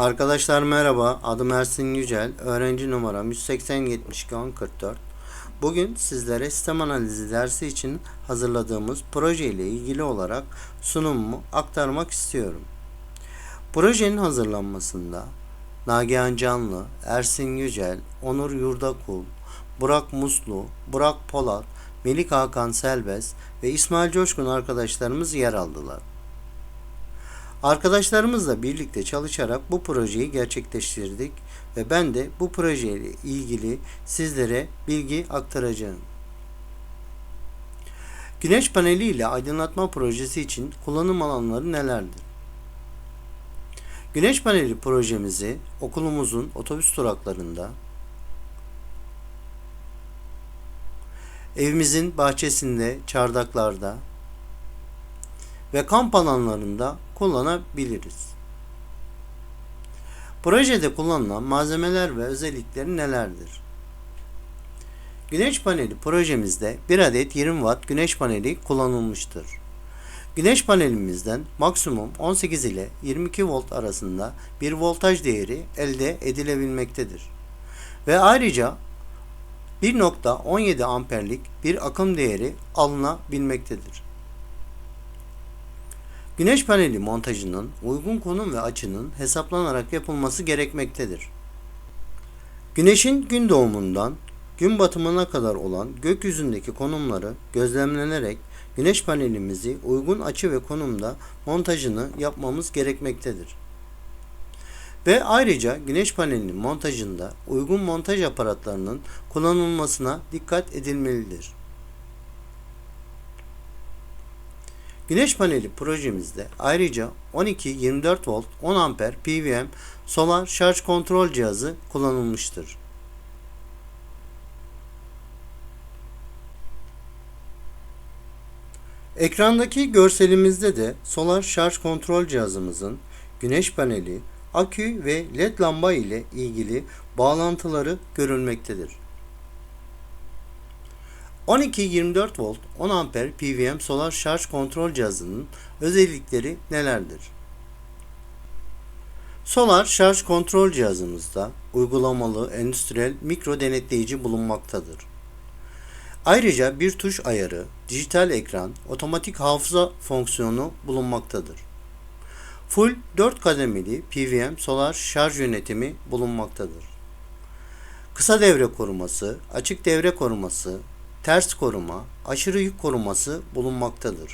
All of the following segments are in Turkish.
Arkadaşlar merhaba. Adım Ersin Yücel. Öğrenci numaram 180 72 1044. Bugün sizlere sistem analizi dersi için hazırladığımız proje ile ilgili olarak sunumumu aktarmak istiyorum. Projenin hazırlanmasında Nagihan Canlı, Ersin Yücel, Onur Yurdakul, Burak Muslu, Burak Polat, Melik Hakan Selbez ve İsmail Coşkun arkadaşlarımız yer aldılar. Arkadaşlarımızla birlikte çalışarak bu projeyi gerçekleştirdik ve ben de bu projeyle ilgili sizlere bilgi aktaracağım. Güneş paneli ile aydınlatma projesi için kullanım alanları nelerdir? Güneş paneli projemizi okulumuzun otobüs duraklarında, evimizin bahçesinde, çardaklarda ve kamp alanlarında kullanabiliriz. Projede kullanılan malzemeler ve özellikleri nelerdir? Güneş paneli projemizde 1 adet 20 watt güneş paneli kullanılmıştır. Güneş panelimizden maksimum 18 ile 22 volt arasında bir voltaj değeri elde edilebilmektedir. Ve ayrıca 1.17 amperlik bir akım değeri alınabilmektedir. Güneş paneli montajının uygun konum ve açının hesaplanarak yapılması gerekmektedir. Güneşin gün doğumundan gün batımına kadar olan gökyüzündeki konumları gözlemlenerek güneş panelimizi uygun açı ve konumda montajını yapmamız gerekmektedir. Ve ayrıca güneş panelinin montajında uygun montaj aparatlarının kullanılmasına dikkat edilmelidir. Güneş paneli projemizde ayrıca 12-24 volt 10 amper PWM solar şarj kontrol cihazı kullanılmıştır. Ekrandaki görselimizde de solar şarj kontrol cihazımızın güneş paneli, akü ve led lamba ile ilgili bağlantıları görülmektedir. 12-24 volt 10 amper PWM solar şarj kontrol cihazının özellikleri nelerdir? Solar şarj kontrol cihazımızda uygulamalı endüstriyel mikro denetleyici bulunmaktadır. Ayrıca bir tuş ayarı, dijital ekran, otomatik hafıza fonksiyonu bulunmaktadır. Full 4 kademeli PWM solar şarj yönetimi bulunmaktadır. Kısa devre koruması, açık devre koruması, ters koruma, aşırı yük koruması bulunmaktadır.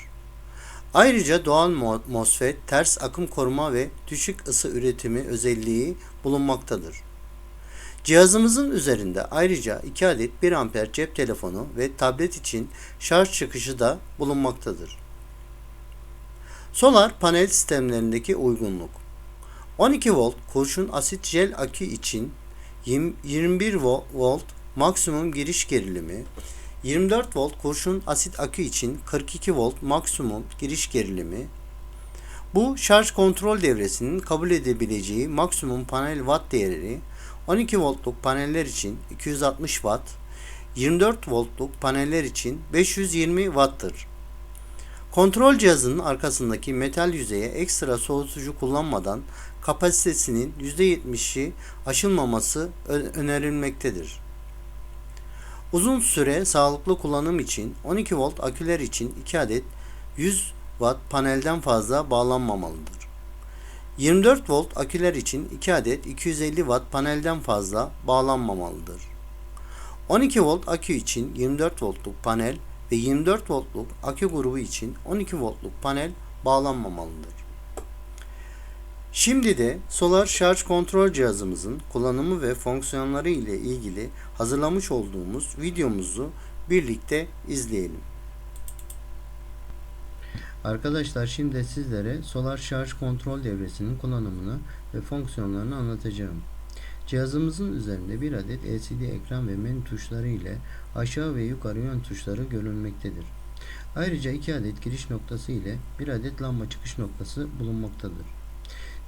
Ayrıca doğal MOSFET, ters akım koruma ve düşük ısı üretimi özelliği bulunmaktadır. Cihazımızın üzerinde ayrıca 2 adet 1 amper cep telefonu ve tablet için şarj çıkışı da bulunmaktadır. Solar panel sistemlerindeki uygunluk 12 volt kurşun asit jel akü için 21 volt maksimum giriş gerilimi, 24 volt kurşun asit akü için 42 volt maksimum giriş gerilimi. Bu şarj kontrol devresinin kabul edebileceği maksimum panel watt değeri 12 voltluk paneller için 260 watt, 24 voltluk paneller için 520 watt'tır. Kontrol cihazının arkasındaki metal yüzeye ekstra soğutucu kullanmadan kapasitesinin %70'i aşılmaması önerilmektedir. Uzun süre sağlıklı kullanım için 12 volt aküler için 2 adet 100 watt panelden fazla bağlanmamalıdır. 24 volt aküler için 2 adet 250 watt panelden fazla bağlanmamalıdır. 12 volt akü için 24 voltluk panel ve 24 voltluk akü grubu için 12 voltluk panel bağlanmamalıdır. Şimdi de solar şarj kontrol cihazımızın kullanımı ve fonksiyonları ile ilgili hazırlamış olduğumuz videomuzu birlikte izleyelim. Arkadaşlar şimdi sizlere solar şarj kontrol devresinin kullanımını ve fonksiyonlarını anlatacağım. Cihazımızın üzerinde bir adet LCD ekran ve menü tuşları ile aşağı ve yukarı yön tuşları görülmektedir. Ayrıca iki adet giriş noktası ile bir adet lamba çıkış noktası bulunmaktadır.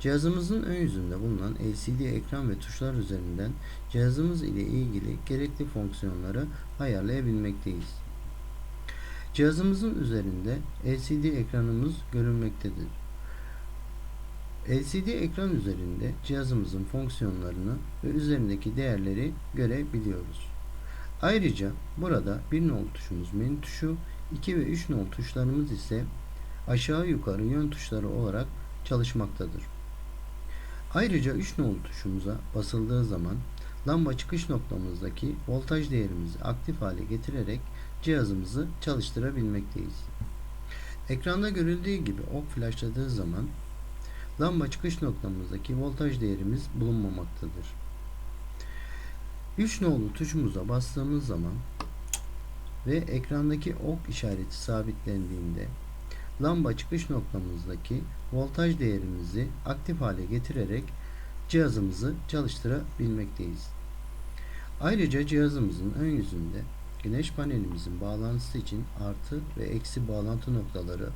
Cihazımızın ön yüzünde bulunan LCD ekran ve tuşlar üzerinden cihazımız ile ilgili gerekli fonksiyonları ayarlayabilmekteyiz. Cihazımızın üzerinde LCD ekranımız görülmektedir. LCD ekran üzerinde cihazımızın fonksiyonlarını ve üzerindeki değerleri görebiliyoruz. Ayrıca burada 1 nol tuşumuz menü tuşu, 2 ve 3 nol tuşlarımız ise aşağı yukarı yön tuşları olarak çalışmaktadır. Ayrıca 3 nol tuşumuza basıldığı zaman lamba çıkış noktamızdaki voltaj değerimizi aktif hale getirerek cihazımızı çalıştırabilmekteyiz. Ekranda görüldüğü gibi ok flashladığı zaman lamba çıkış noktamızdaki voltaj değerimiz bulunmamaktadır. 3 nolu tuşumuza bastığımız zaman ve ekrandaki ok işareti sabitlendiğinde lamba çıkış noktamızdaki voltaj değerimizi aktif hale getirerek cihazımızı çalıştırabilmekteyiz. Ayrıca cihazımızın ön yüzünde güneş panelimizin bağlantısı için artı ve eksi bağlantı noktaları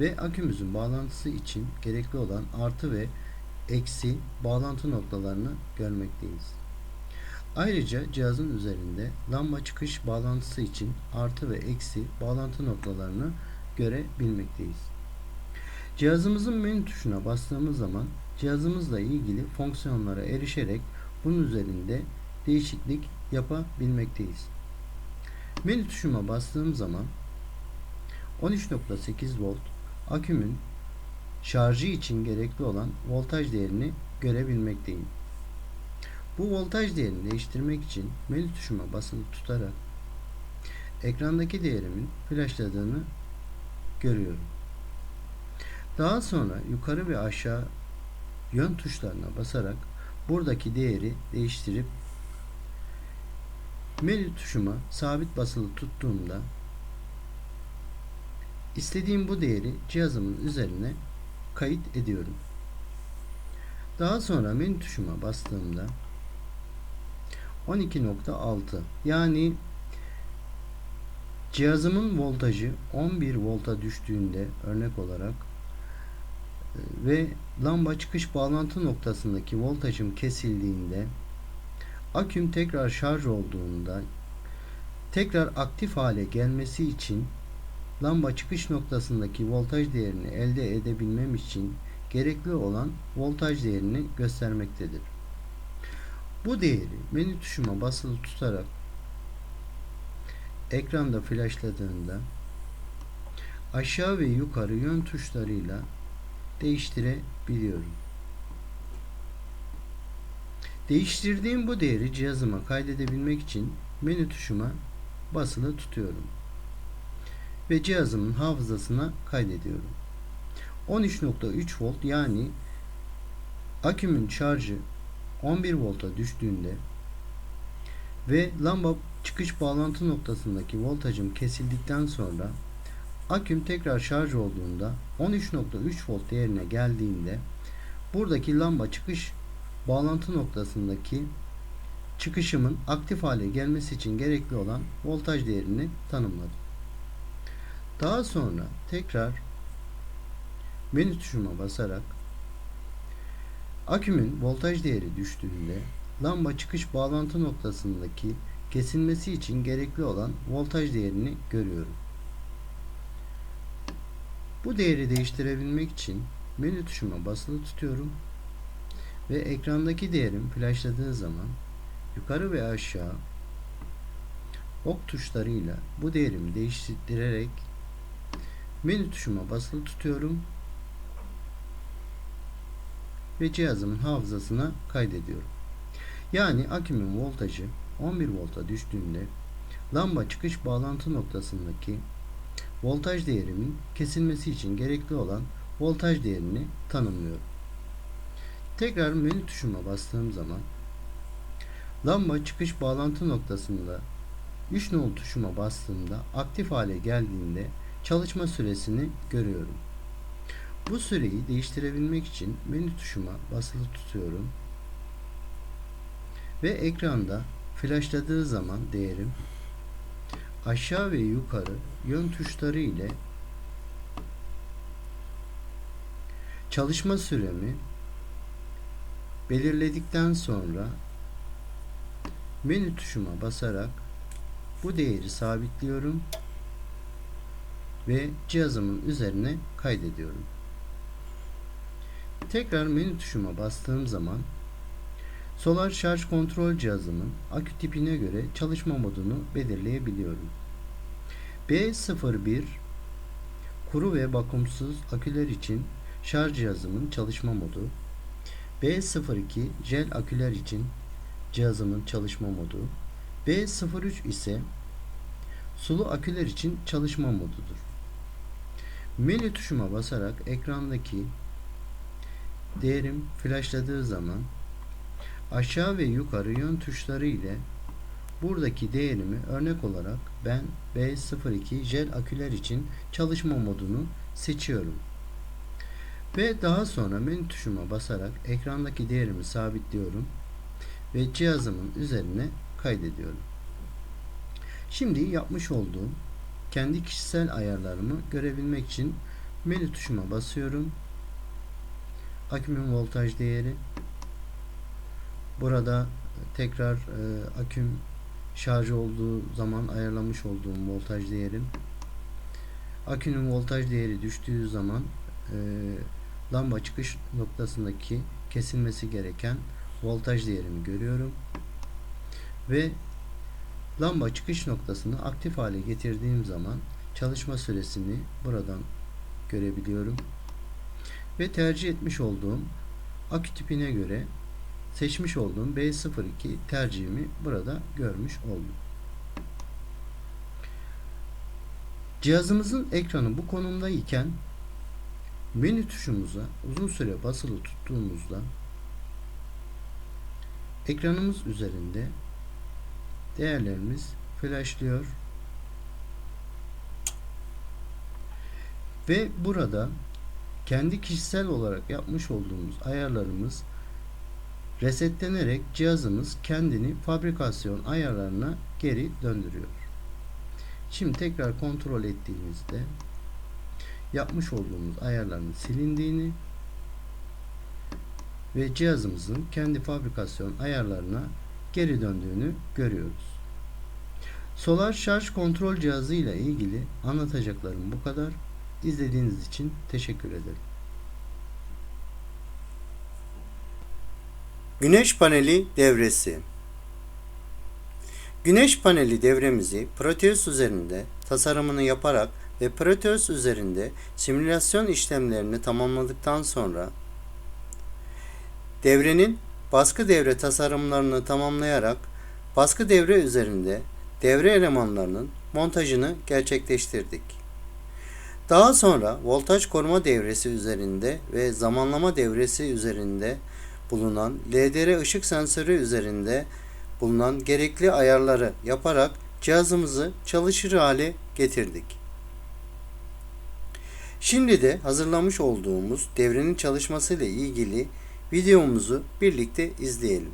ve akümüzün bağlantısı için gerekli olan artı ve eksi bağlantı noktalarını görmekteyiz. Ayrıca cihazın üzerinde lamba çıkış bağlantısı için artı ve eksi bağlantı noktalarını görebilmekteyiz. Cihazımızın menü tuşuna bastığımız zaman cihazımızla ilgili fonksiyonlara erişerek bunun üzerinde değişiklik yapabilmekteyiz. Menü tuşuma bastığım zaman 13.8 volt akümün şarjı için gerekli olan voltaj değerini görebilmekteyim. Bu voltaj değerini değiştirmek için menü tuşuma basılı tutarak ekrandaki değerimin flashladığını görüyorum. Daha sonra yukarı ve aşağı yön tuşlarına basarak buradaki değeri değiştirip menü tuşuma sabit basılı tuttuğumda istediğim bu değeri cihazımın üzerine kayıt ediyorum. Daha sonra menü tuşuma bastığımda 12.6 yani cihazımın voltajı 11 volta düştüğünde örnek olarak e, ve lamba çıkış bağlantı noktasındaki voltajım kesildiğinde aküm tekrar şarj olduğunda tekrar aktif hale gelmesi için lamba çıkış noktasındaki voltaj değerini elde edebilmem için gerekli olan voltaj değerini göstermektedir. Bu değeri menü tuşuma basılı tutarak ekranda flashladığında aşağı ve yukarı yön tuşlarıyla değiştirebiliyorum. Değiştirdiğim bu değeri cihazıma kaydedebilmek için menü tuşuma basılı tutuyorum. Ve cihazımın hafızasına kaydediyorum. 13.3 volt yani akümün şarjı 11 volta düştüğünde ve lamba çıkış bağlantı noktasındaki voltajım kesildikten sonra aküm tekrar şarj olduğunda 13.3 volt değerine geldiğinde buradaki lamba çıkış bağlantı noktasındaki çıkışımın aktif hale gelmesi için gerekli olan voltaj değerini tanımladım. Daha sonra tekrar menü tuşuma basarak akümün voltaj değeri düştüğünde lamba çıkış bağlantı noktasındaki kesilmesi için gerekli olan voltaj değerini görüyorum. Bu değeri değiştirebilmek için menü tuşuma basılı tutuyorum ve ekrandaki değerim flashladığı zaman yukarı ve aşağı ok tuşlarıyla bu değerimi değiştirerek menü tuşuma basılı tutuyorum ve cihazımın hafızasına kaydediyorum. Yani akümün voltajı 11 volta düştüğünde lamba çıkış bağlantı noktasındaki voltaj değerimin kesilmesi için gerekli olan voltaj değerini tanımlıyorum. Tekrar menü tuşuma bastığım zaman lamba çıkış bağlantı noktasında 3 nol tuşuma bastığımda aktif hale geldiğinde çalışma süresini görüyorum. Bu süreyi değiştirebilmek için menü tuşuma basılı tutuyorum ve ekranda flashladığı zaman değerim aşağı ve yukarı yön tuşları ile çalışma süremi belirledikten sonra menü tuşuma basarak bu değeri sabitliyorum ve cihazımın üzerine kaydediyorum. Tekrar menü tuşuma bastığım zaman solar şarj kontrol cihazımın akü tipine göre çalışma modunu belirleyebiliyorum. B01 kuru ve bakımsız aküler için şarj cihazımın çalışma modu. B02 jel aküler için cihazımın çalışma modu. B03 ise sulu aküler için çalışma modudur. Menü tuşuma basarak ekrandaki değerim flashladığı zaman aşağı ve yukarı yön tuşları ile buradaki değerimi örnek olarak ben B02 jel aküler için çalışma modunu seçiyorum. Ve daha sonra menü tuşuma basarak ekrandaki değerimi sabitliyorum ve cihazımın üzerine kaydediyorum. Şimdi yapmış olduğum kendi kişisel ayarlarımı görebilmek için menü tuşuma basıyorum. Akümün voltaj değeri. Burada tekrar e, aküm şarj olduğu zaman ayarlamış olduğum voltaj değerim. Akünün voltaj değeri düştüğü zaman e, lamba çıkış noktasındaki kesilmesi gereken voltaj değerimi görüyorum. Ve lamba çıkış noktasını aktif hale getirdiğim zaman çalışma süresini buradan görebiliyorum. Ve tercih etmiş olduğum akü tipine göre seçmiş olduğum B02 tercihimi burada görmüş oldum. Cihazımızın ekranı bu konumda iken menü tuşumuza uzun süre basılı tuttuğumuzda ekranımız üzerinde değerlerimiz flashlıyor ve burada kendi kişisel olarak yapmış olduğumuz ayarlarımız resetlenerek cihazımız kendini fabrikasyon ayarlarına geri döndürüyor. Şimdi tekrar kontrol ettiğimizde yapmış olduğumuz ayarların silindiğini ve cihazımızın kendi fabrikasyon ayarlarına geri döndüğünü görüyoruz. Solar şarj kontrol cihazı ile ilgili anlatacaklarım bu kadar. İzlediğiniz için teşekkür ederim. Güneş paneli devresi. Güneş paneli devremizi Proteus üzerinde tasarımını yaparak ve Proteus üzerinde simülasyon işlemlerini tamamladıktan sonra devrenin baskı devre tasarımlarını tamamlayarak baskı devre üzerinde devre elemanlarının montajını gerçekleştirdik. Daha sonra voltaj koruma devresi üzerinde ve zamanlama devresi üzerinde bulunan LDR ışık sensörü üzerinde bulunan gerekli ayarları yaparak cihazımızı çalışır hale getirdik. Şimdi de hazırlamış olduğumuz devrenin çalışması ile ilgili videomuzu birlikte izleyelim.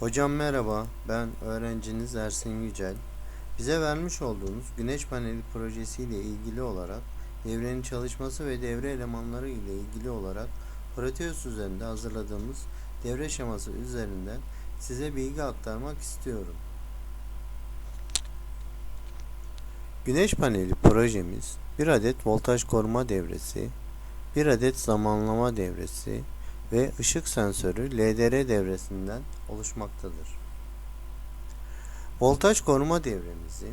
Hocam merhaba, ben öğrenciniz Ersin Yücel. Bize vermiş olduğunuz güneş paneli projesi ile ilgili olarak devrenin çalışması ve devre elemanları ile ilgili olarak Proteus üzerinde hazırladığımız devre şeması üzerinden size bilgi aktarmak istiyorum. Güneş paneli projemiz bir adet voltaj koruma devresi, bir adet zamanlama devresi ve ışık sensörü LDR devresinden oluşmaktadır. Voltaj koruma devremizi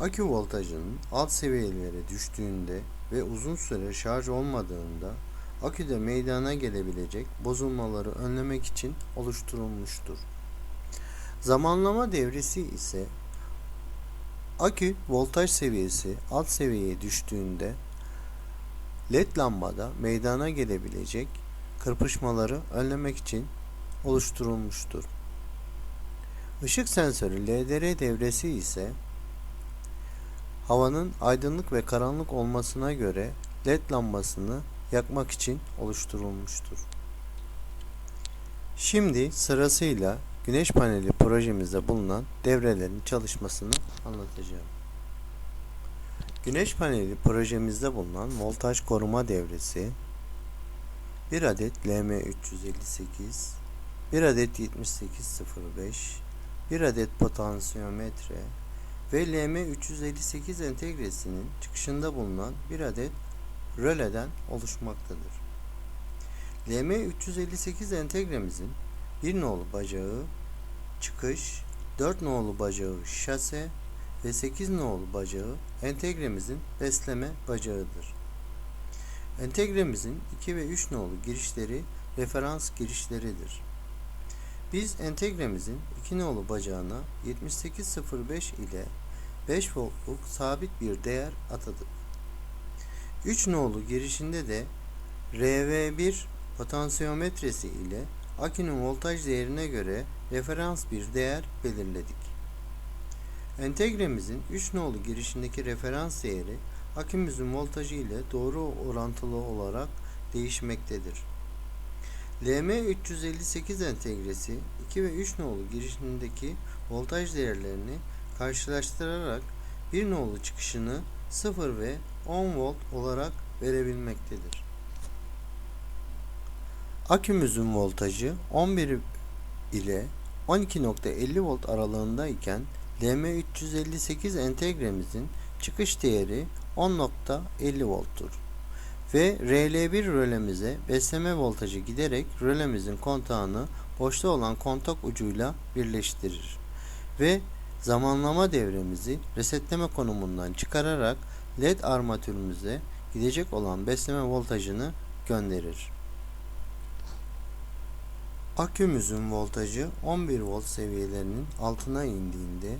akü voltajının alt seviyelere düştüğünde ve uzun süre şarj olmadığında aküde meydana gelebilecek bozulmaları önlemek için oluşturulmuştur. Zamanlama devresi ise akü voltaj seviyesi alt seviyeye düştüğünde led lambada meydana gelebilecek kırpışmaları önlemek için oluşturulmuştur. Işık sensörü LDR devresi ise havanın aydınlık ve karanlık olmasına göre led lambasını yakmak için oluşturulmuştur. Şimdi sırasıyla güneş paneli projemizde bulunan devrelerin çalışmasını anlatacağım. Güneş paneli projemizde bulunan voltaj koruma devresi, bir adet LM358, bir adet 7805, bir adet potansiyometre, ve LM358 entegresinin çıkışında bulunan bir adet röleden oluşmaktadır. LM358 entegremizin bir nolu bacağı çıkış, 4 nolu bacağı şase ve 8 nolu bacağı entegremizin besleme bacağıdır. Entegremizin 2 ve 3 nolu girişleri referans girişleridir. Biz entegremizin 2 nolu bacağına 7805 ile 5 voltluk sabit bir değer atadık. 3 nolu girişinde de RV1 potansiyometresi ile akünün voltaj değerine göre referans bir değer belirledik. Entegremizin 3 nolu girişindeki referans değeri akümüzün voltajı ile doğru orantılı olarak değişmektedir. LM358 entegresi 2 ve 3 nolu girişindeki voltaj değerlerini karşılaştırarak 1 nolu çıkışını 0 ve 10 volt olarak verebilmektedir. Akümüzün voltajı 11 ile 12.50 volt aralığındayken LM358 entegremizin çıkış değeri 10.50 volttur. Ve RL1 rölemize besleme voltajı giderek rölemizin kontağını boşta olan kontak ucuyla birleştirir. Ve zamanlama devremizi resetleme konumundan çıkararak LED armatürümüze gidecek olan besleme voltajını gönderir. Akümüzün voltajı 11 volt seviyelerinin altına indiğinde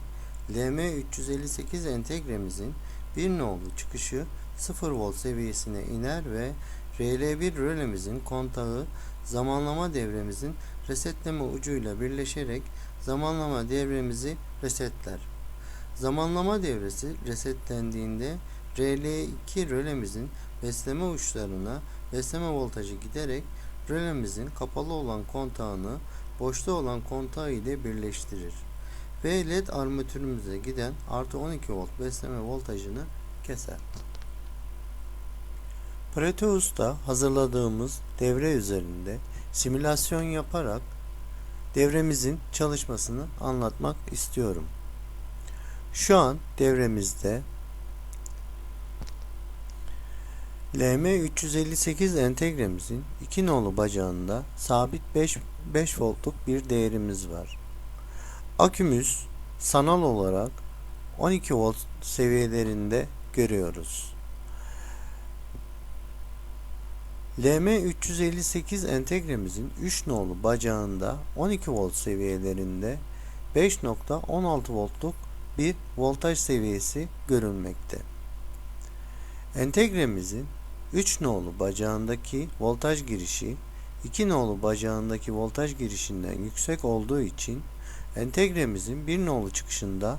LM358 entegremizin bir nolu çıkışı 0 volt seviyesine iner ve RL1 rölemizin kontağı zamanlama devremizin resetleme ucuyla birleşerek zamanlama devremizi resetler. Zamanlama devresi resetlendiğinde RL2 rölemizin besleme uçlarına besleme voltajı giderek rölemizin kapalı olan kontağını boşta olan kontağı ile birleştirir ve led armatürümüze giden artı 12 volt besleme voltajını keser. Proteus'ta hazırladığımız devre üzerinde simülasyon yaparak devremizin çalışmasını anlatmak istiyorum. Şu an devremizde LM358 entegremizin 2 nolu bacağında sabit 5, 5 voltluk bir değerimiz var. Akümüz sanal olarak 12 volt seviyelerinde görüyoruz. LM358 entegremizin 3 nolu bacağında 12 volt seviyelerinde 5.16 voltluk bir voltaj seviyesi görülmekte. Entegremizin 3 nolu bacağındaki voltaj girişi 2 nolu bacağındaki voltaj girişinden yüksek olduğu için entegremizin 1 nolu çıkışında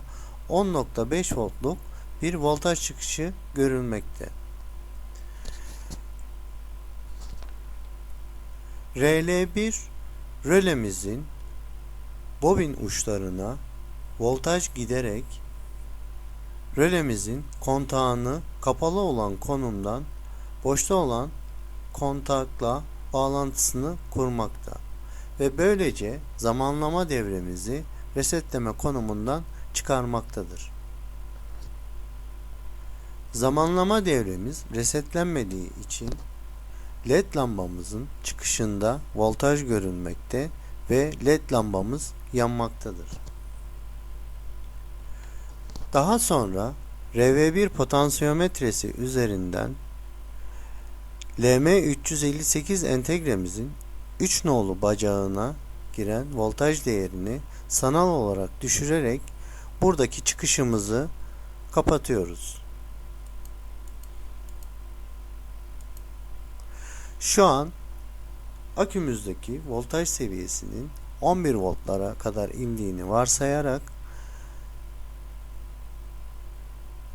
10.5 voltluk bir voltaj çıkışı görülmekte. RL1 rölemizin bobin uçlarına voltaj giderek rölemizin kontağını kapalı olan konumdan boşta olan kontakla bağlantısını kurmakta ve böylece zamanlama devremizi resetleme konumundan çıkarmaktadır. Zamanlama devremiz resetlenmediği için LED lambamızın çıkışında voltaj görünmekte ve LED lambamız yanmaktadır. Daha sonra RV1 potansiyometresi üzerinden LM358 entegremizin 3 nolu bacağına giren voltaj değerini sanal olarak düşürerek buradaki çıkışımızı kapatıyoruz. Şu an akümüzdeki voltaj seviyesinin 11 voltlara kadar indiğini varsayarak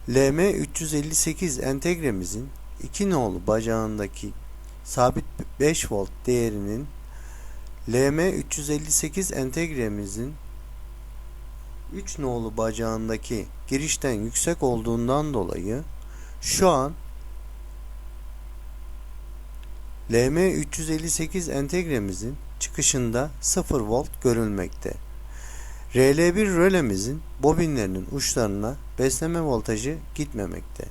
LM358 entegremizin 2 nolu bacağındaki sabit 5 volt değerinin LM358 entegremizin 3 nolu bacağındaki girişten yüksek olduğundan dolayı şu an LM358 entegremizin çıkışında 0 volt görülmekte. RL1 rölemizin bobinlerinin uçlarına besleme voltajı gitmemekte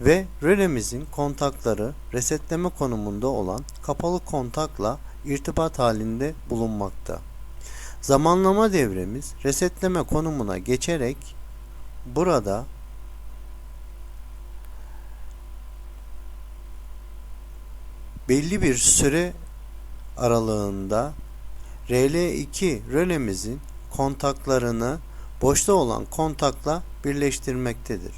ve rölemizin kontakları resetleme konumunda olan kapalı kontakla irtibat halinde bulunmakta. Zamanlama devremiz resetleme konumuna geçerek burada belli bir süre aralığında RL2 rölemizin kontaklarını boşta olan kontakla birleştirmektedir.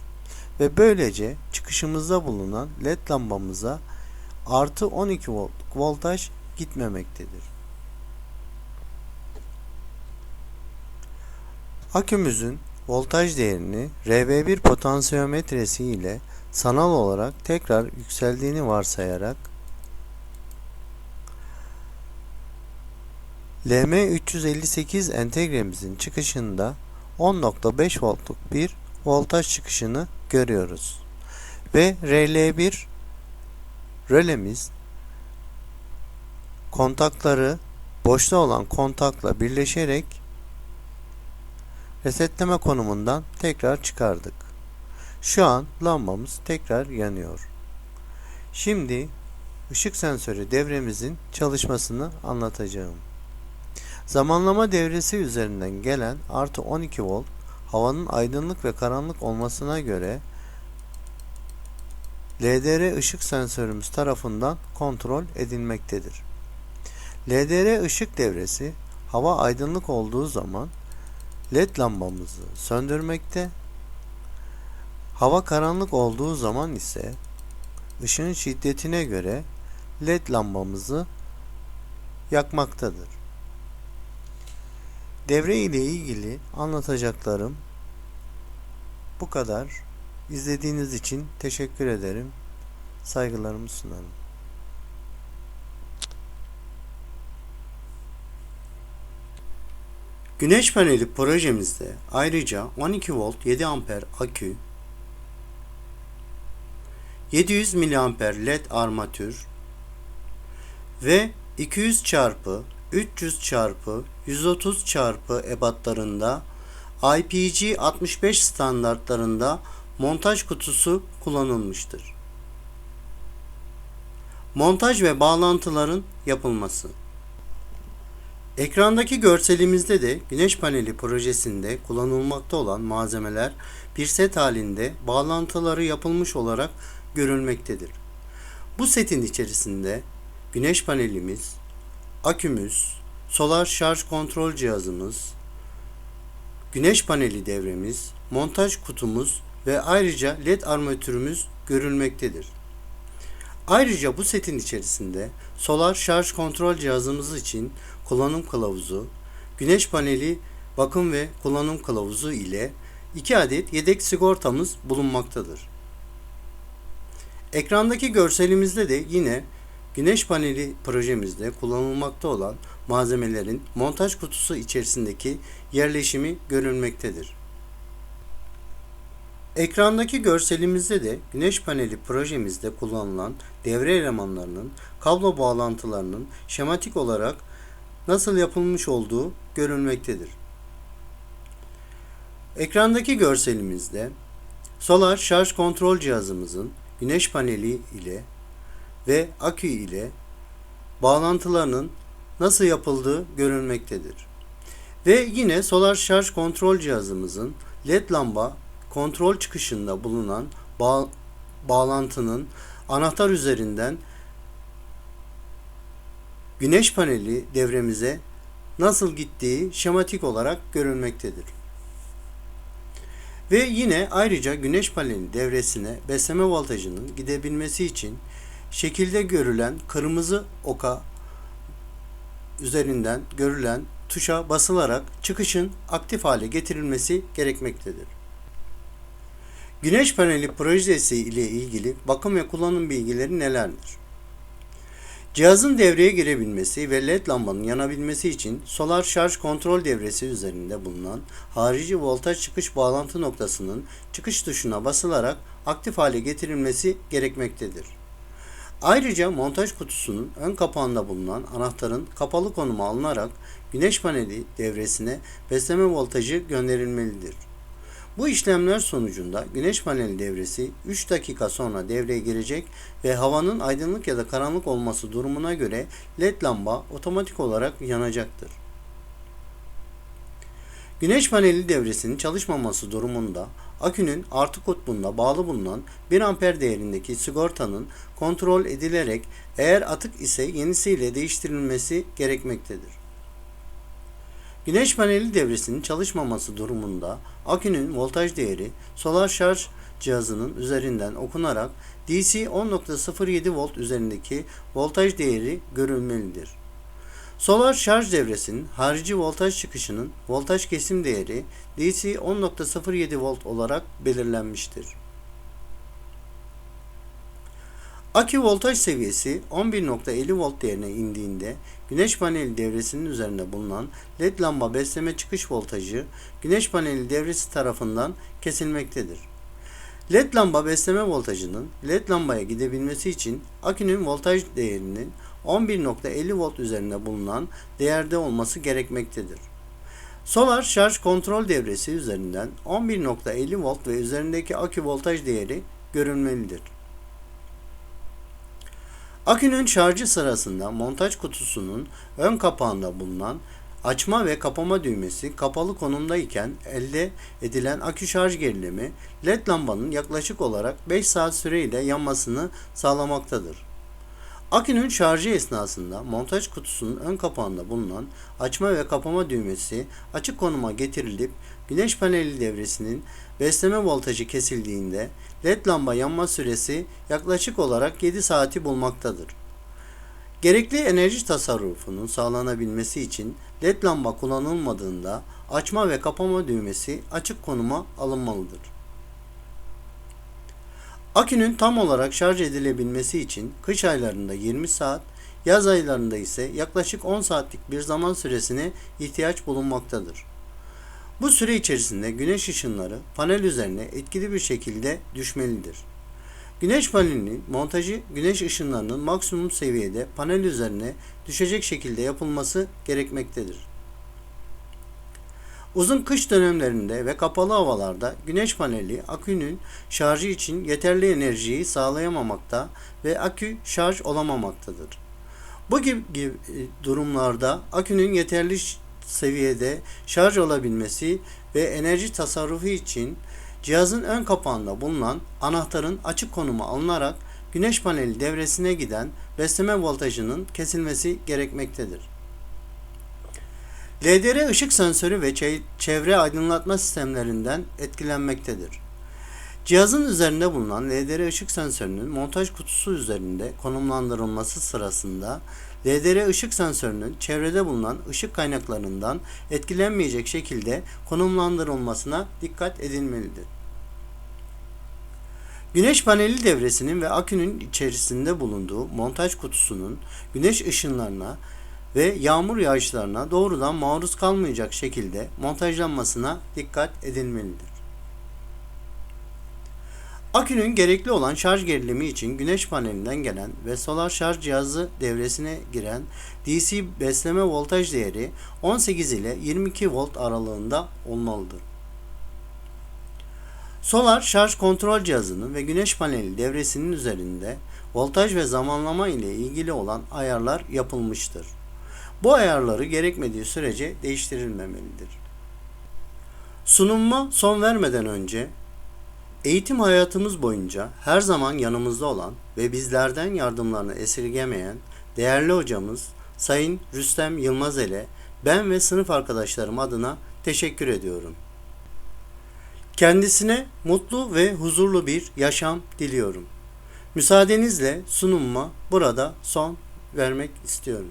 Ve böylece çıkışımızda bulunan led lambamıza artı 12 volt voltaj gitmemektedir. Akümüzün voltaj değerini RB1 potansiyometresi ile sanal olarak tekrar yükseldiğini varsayarak LM358 entegremizin çıkışında 10.5 voltluk bir voltaj çıkışını görüyoruz. Ve RL1 rölemiz kontakları boşta olan kontakla birleşerek resetleme konumundan tekrar çıkardık. Şu an lambamız tekrar yanıyor. Şimdi ışık sensörü devremizin çalışmasını anlatacağım. Zamanlama devresi üzerinden gelen artı 12 volt havanın aydınlık ve karanlık olmasına göre LDR ışık sensörümüz tarafından kontrol edilmektedir. LDR ışık devresi hava aydınlık olduğu zaman led lambamızı söndürmekte, hava karanlık olduğu zaman ise ışığın şiddetine göre led lambamızı yakmaktadır. Devre ile ilgili anlatacaklarım bu kadar. İzlediğiniz için teşekkür ederim. Saygılarımı sunarım. Güneş paneli projemizde ayrıca 12 volt 7 amper akü, 700 miliamper led armatür ve 200 çarpı 300 çarpı 130 çarpı ebatlarında IPG 65 standartlarında montaj kutusu kullanılmıştır. Montaj ve bağlantıların yapılması Ekrandaki görselimizde de güneş paneli projesinde kullanılmakta olan malzemeler bir set halinde bağlantıları yapılmış olarak görülmektedir. Bu setin içerisinde güneş panelimiz, akümüz, solar şarj kontrol cihazımız, güneş paneli devremiz, montaj kutumuz ve ayrıca led armatürümüz görülmektedir. Ayrıca bu setin içerisinde solar şarj kontrol cihazımız için kullanım kılavuzu, güneş paneli bakım ve kullanım kılavuzu ile 2 adet yedek sigortamız bulunmaktadır. Ekrandaki görselimizde de yine güneş paneli projemizde kullanılmakta olan malzemelerin montaj kutusu içerisindeki yerleşimi görülmektedir. Ekrandaki görselimizde de güneş paneli projemizde kullanılan devre elemanlarının kablo bağlantılarının şematik olarak nasıl yapılmış olduğu görülmektedir. Ekrandaki görselimizde solar şarj kontrol cihazımızın güneş paneli ile ve akü ile bağlantılarının nasıl yapıldığı görülmektedir. Ve yine solar şarj kontrol cihazımızın led lamba kontrol çıkışında bulunan bağ bağlantının anahtar üzerinden güneş paneli devremize nasıl gittiği şematik olarak görülmektedir. Ve yine ayrıca güneş paneli devresine besleme voltajının gidebilmesi için şekilde görülen kırmızı oka üzerinden görülen tuşa basılarak çıkışın aktif hale getirilmesi gerekmektedir. Güneş paneli projesi ile ilgili bakım ve kullanım bilgileri nelerdir? Cihazın devreye girebilmesi ve led lambanın yanabilmesi için solar şarj kontrol devresi üzerinde bulunan harici voltaj çıkış bağlantı noktasının çıkış tuşuna basılarak aktif hale getirilmesi gerekmektedir. Ayrıca montaj kutusunun ön kapağında bulunan anahtarın kapalı konuma alınarak güneş paneli devresine besleme voltajı gönderilmelidir. Bu işlemler sonucunda güneş paneli devresi 3 dakika sonra devreye girecek ve havanın aydınlık ya da karanlık olması durumuna göre led lamba otomatik olarak yanacaktır. Güneş paneli devresinin çalışmaması durumunda akünün artı kutbunda bağlı bulunan 1 amper değerindeki sigortanın kontrol edilerek eğer atık ise yenisiyle değiştirilmesi gerekmektedir. Güneş paneli devresinin çalışmaması durumunda akünün voltaj değeri solar şarj cihazının üzerinden okunarak DC 10.07 volt üzerindeki voltaj değeri görülmelidir. Solar şarj devresinin harici voltaj çıkışının voltaj kesim değeri DC 10.07 volt olarak belirlenmiştir. Akü voltaj seviyesi 11.50 volt değerine indiğinde güneş paneli devresinin üzerinde bulunan led lamba besleme çıkış voltajı güneş paneli devresi tarafından kesilmektedir. LED lamba besleme voltajının LED lambaya gidebilmesi için akünün voltaj değerinin 11.50 volt üzerinde bulunan değerde olması gerekmektedir. Solar şarj kontrol devresi üzerinden 11.50 volt ve üzerindeki akü voltaj değeri görülmelidir. Akünün şarjı sırasında montaj kutusunun ön kapağında bulunan açma ve kapama düğmesi kapalı konumdayken elde edilen akü şarj gerilimi led lambanın yaklaşık olarak 5 saat süreyle yanmasını sağlamaktadır. Akünün şarjı esnasında montaj kutusunun ön kapağında bulunan açma ve kapama düğmesi açık konuma getirilip güneş paneli devresinin besleme voltajı kesildiğinde led lamba yanma süresi yaklaşık olarak 7 saati bulmaktadır. Gerekli enerji tasarrufunun sağlanabilmesi için led lamba kullanılmadığında açma ve kapama düğmesi açık konuma alınmalıdır. Akünün tam olarak şarj edilebilmesi için kış aylarında 20 saat, yaz aylarında ise yaklaşık 10 saatlik bir zaman süresine ihtiyaç bulunmaktadır. Bu süre içerisinde güneş ışınları panel üzerine etkili bir şekilde düşmelidir. Güneş panelinin montajı güneş ışınlarının maksimum seviyede panel üzerine düşecek şekilde yapılması gerekmektedir. Uzun kış dönemlerinde ve kapalı havalarda güneş paneli akünün şarjı için yeterli enerjiyi sağlayamamakta ve akü şarj olamamaktadır. Bu gibi, gibi durumlarda akünün yeterli seviyede şarj olabilmesi ve enerji tasarrufu için cihazın ön kapağında bulunan anahtarın açık konuma alınarak güneş paneli devresine giden besleme voltajının kesilmesi gerekmektedir. LDR ışık sensörü ve çevre aydınlatma sistemlerinden etkilenmektedir. Cihazın üzerinde bulunan LDR ışık sensörünün montaj kutusu üzerinde konumlandırılması sırasında LDR ışık sensörünün çevrede bulunan ışık kaynaklarından etkilenmeyecek şekilde konumlandırılmasına dikkat edilmelidir. Güneş paneli devresinin ve akünün içerisinde bulunduğu montaj kutusunun güneş ışınlarına ve yağmur yağışlarına doğrudan maruz kalmayacak şekilde montajlanmasına dikkat edilmelidir. Akünün gerekli olan şarj gerilimi için güneş panelinden gelen ve solar şarj cihazı devresine giren DC besleme voltaj değeri 18 ile 22 volt aralığında olmalıdır. Solar şarj kontrol cihazının ve güneş paneli devresinin üzerinde voltaj ve zamanlama ile ilgili olan ayarlar yapılmıştır. Bu ayarları gerekmediği sürece değiştirilmemelidir. Sunumuma son vermeden önce eğitim hayatımız boyunca her zaman yanımızda olan ve bizlerden yardımlarını esirgemeyen değerli hocamız Sayın Rüstem Yılmaz ile ben ve sınıf arkadaşlarım adına teşekkür ediyorum. Kendisine mutlu ve huzurlu bir yaşam diliyorum. Müsaadenizle sunumuma burada son vermek istiyorum.